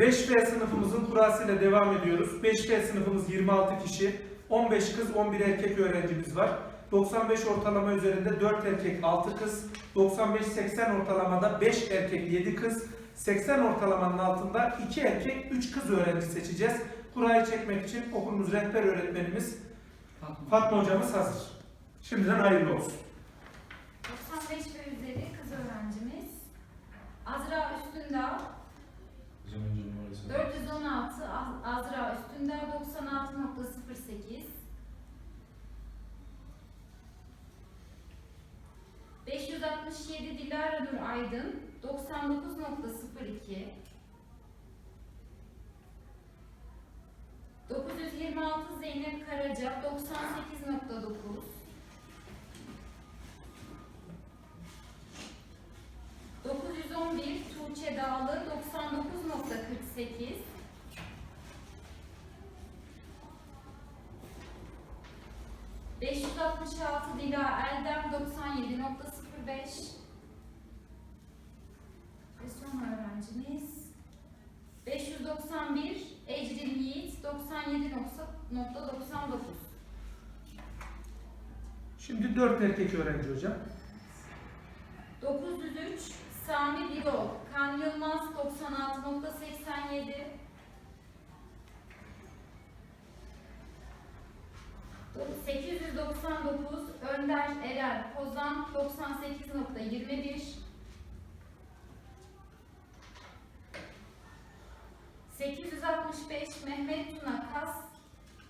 5B sınıfımızın kurasıyla devam ediyoruz. 5B sınıfımız 26 kişi. 15 kız, 11 erkek öğrencimiz var. 95 ortalama üzerinde 4 erkek, 6 kız. 95-80 ortalamada 5 erkek, 7 kız. 80 ortalamanın altında 2 erkek, 3 kız öğrenci seçeceğiz. Kurayı çekmek için okulumuz rehber öğretmenimiz Fatma hocamız hazır. Şimdiden hayırlı olsun. 95 ve üzeri 567 Dilara Nur Aydın 99.02 926 Zeynep Karaca 98.9 911 Tuğçe Dağlı 99.48 566 Dila Eldem 97.05 Ve son öğrencimiz 591 Ecrin Yiğit 97.99 Şimdi 4 erkek öğrenci hocam. 903 Sami Birol, Kan Yılmaz 96.87 899 Önder Erel Kozan 98.21 865 Mehmet Tuna Kas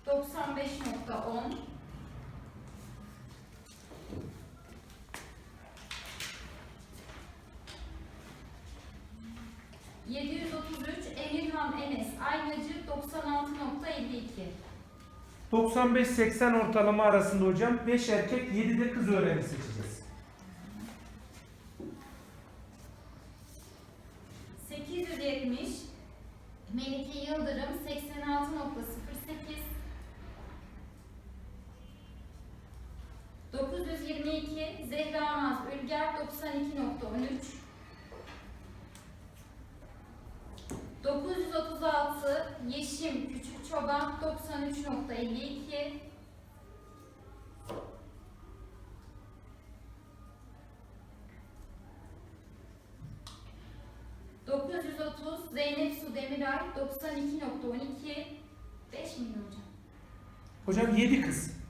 95.10 733 Emirhan Enes Aynacı 96.52 95-80 ortalama arasında hocam 5 erkek 7 de kız öğrenci seçeceğiz. 870 Melike Yıldırım 86.08 922 Zehra Naz Ülger 92.13 936 Yeşim Çoban 93.52 930 Zeynep Su Demiray 92.12 5 miydi hocam? Hocam 7 kız.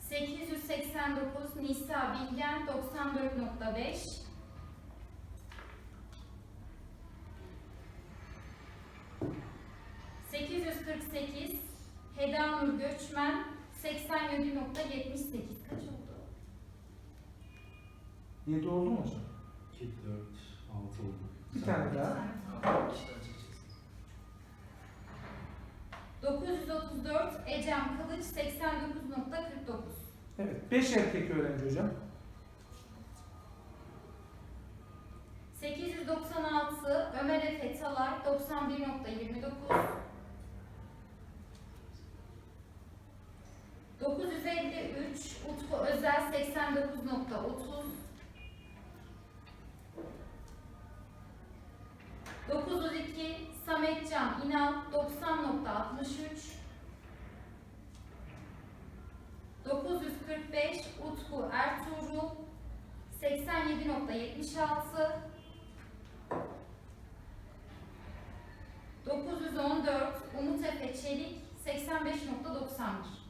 889 Nisa Bilgen 94.5 848 Heda Nur Göçmen 87.78 kaç oldu? 7 oldu mu hocam? 2, 4, 6 oldu. Bir tane daha. 934 Ecem Kılıç 89.49 Evet 5 erkek öğrenci hocam. 896 Ömer Efe Talay 91.29 Utku Özel 89.30 902 Sametcan İnal 90.63 945 Utku Ertuğrul 87.76 914 Umut Efe Çelik 85.91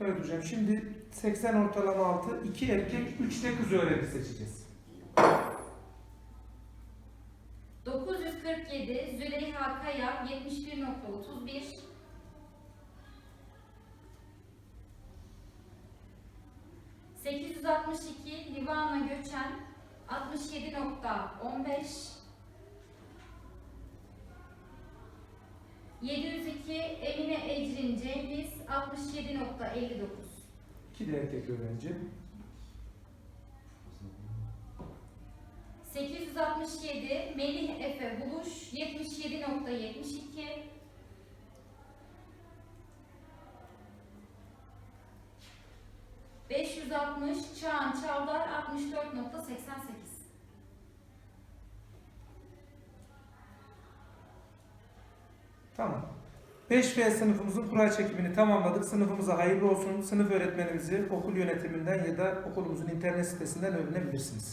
Evet hocam şimdi 80 ortalama altı 2 erkek 3 de kız öğrenci seçeceğiz. 947 Züleyha Kaya 71.31 862 Livana Göçen 67.15 702 Emine Ecrin Cengiz 67.59 2 de erkek öğrenci. 867 Melih Efe Buluş 77.72 560 Çağan Çavdar 64.88 Tamam. 5B sınıfımızın kura çekimini tamamladık. Sınıfımıza hayırlı olsun. Sınıf öğretmenimizi okul yönetiminden ya da okulumuzun internet sitesinden öğrenebilirsiniz.